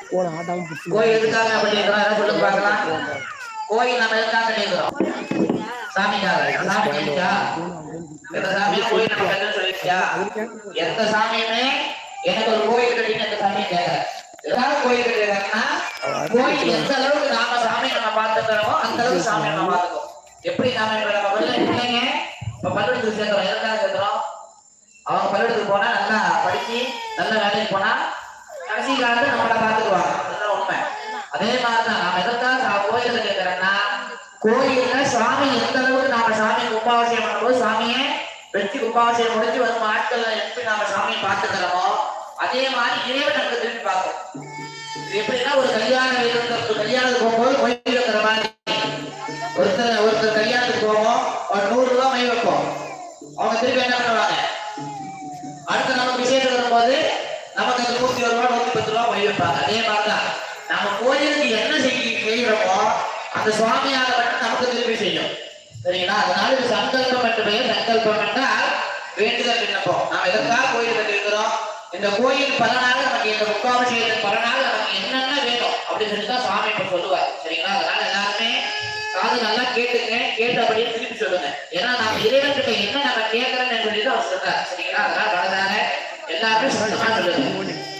கோயில் ஆட்டாம எதுக்காக பண்ணிருக்கிறோம் சொல்லுங்க பார்க்கலாம் கோயில் நம்ம எதுக்காக சாமிக்காக. சாமி கேட்டுச்சா எந்த சாமியும் கோயில் நம்ம சொல்லிடுச்சா எந்த சாமியுமே எனக்கு ஒரு கோயில் கட்டின்னு எந்த சாமியும் கேட்கல. எதாவது கோயில் கட்டிருக்காங்கன்னா கோயில் எந்த அளவுக்கு நாம சாமி நம்ம பார்த்துக்கிறோமோ அந்த அளவுக்கு சாமி நம்ம பார்த்துக்கோ எப்படி சாமி இப்ப நம்ம பிள்ளைங்க இப்ப சேர்க்கிறோம். எதுக்காக சேர்க்கிறோம்? அவங்க பள்ளிக்கூடத்துக்கு போனா நல்லா படிச்சு நல்ல வேலைக்கு போனா கடைசி காலத்துல நம்மளை பார்த்துக்குவாங்க. அதுதான் உண்மை. அதே மாதிரிதான் நாம எதற்காக சா- கோயில்ல கேட்கிறேன்னா கோயில்ல சாமி எந்த அளவுக்கு நாம சாமி கும்பாபிஷேகம் பண்ணும்போது சாமியை வெற்றி கும்பாபிஷேகம் முடிஞ்சு வரும் ஆட்கள் எப்படி நாம சாமியை பார்த்துக்கிறோமோ அதே மாதிரி இறைவன் நமக்கு திரும்பி பார்க்கும். எப்படின்னா ஒரு கல்யாண வீடு நூத்தி அதே மாதிரிதான். நம்ம கோயிலுக்கு என்ன செய்ய செய்கிறோமோ அந்த சுவாமியாக மட்டும் நமக்கு திருப்பி செய்யும் சரிங்களா? அதனால இது சங்கல்பம் மட்டுமே சங்கல்பம் என்றால் வேண்டுதல் விண்ணப்பம். நாம் எதற்காக கோயில் கட்டிருக்கிறோம் இந்த கோயில் பலனாக நமக்கு இந்த முக்காவசியத்தின் பலனாக நமக்கு என்னென்ன வேணும் அப்படின்னு சொல்லி தான் சுவாமி இப்ப சொல்லுவார். சரிங்களா? அதனால எல்லாருமே காது நல்லா கேட்டுங்க. கேட்டு அப்படியே திருப்பி சொல்லுங்க. ஏன்னா நான் இறைவன் கிட்ட என்ன நம்ம கேட்கறேன்னு சொல்லி தான் அவர் சொல்றாரு. சரிங்களா? அதனால மனதார எல்லாருமே சொல்லுங்க.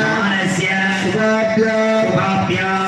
శుభాభ్య శుభాభ్య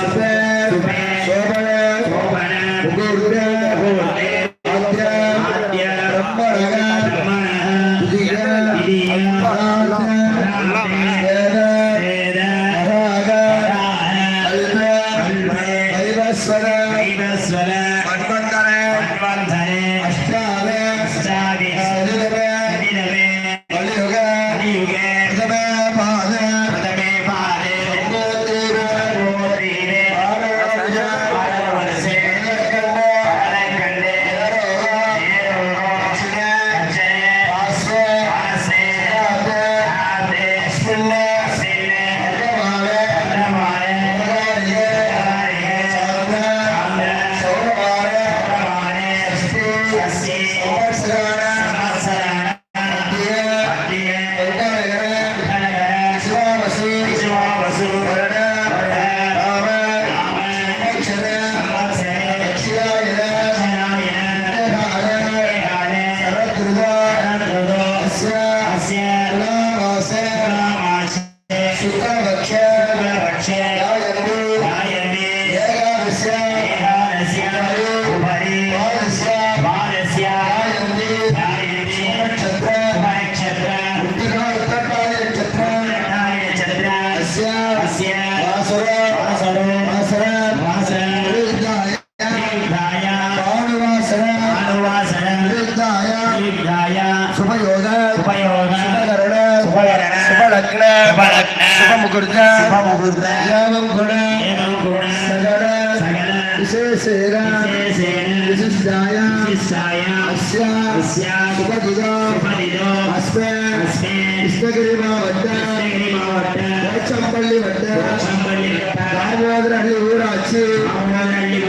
சுபயோக சுபயோக சுபகரண சுபகரண சுபலக்ன சுபலக்ன சுபமுகூர்த்த சுபமுகூர்த்த ஏவம் குண ஏவம் குண சகல சகல விசேஷேன விசேஷேன விசிஷ்டாய விசிஷ்டாய அஸ்ய அஸ்ய சுபதிதோ சுபதிதோ அஸ்மே அஸ்மே கிருஷ்ணகிரி மாவட்ட கிருஷ்ணகிரி மாவட்ட போச்சம்பள்ளி வட்ட போச்சம்பள்ளி வட்ட ராமோதரஹள்ளி ஊராட்சி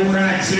ஊராட்சி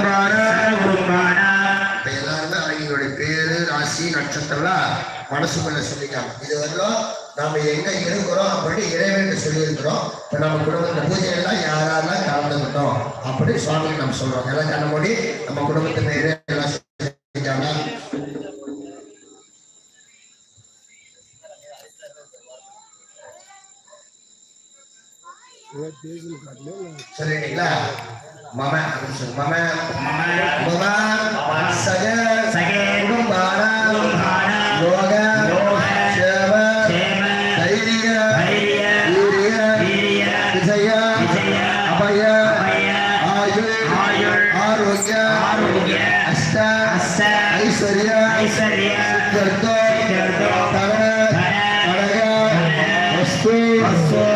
நட்சத்திரம்லாம் மனசுக்குள்ள சொல்லிக்கலாம் இது வரலாம் நாம எங்க இருக்கிறோம் அப்படி இறைவன் சொல்லியிருக்கிறோம். இப்ப நம்ம குடும்பத்துல பூஜை எல்லாம் யாரெல்லாம் கலந்துக்கிட்டோம் அப்படி சுவாமி நம்ம சொல்றோம். எல்லாம் கண்ண மூடி நம்ம குடும்பத்து பேரு எல்லாம் சொல்லிட்டாங்க சொல்லிட்டீங்களா மம மம மம சக சக குடும்பான யோக சேவ தைரிய வீரிய விஜய அபய ஆயுள் ஆரோக்கிய அஷ்ட ஐஸ்வர்ய சுத்தர்த்தோ தர வஸ்து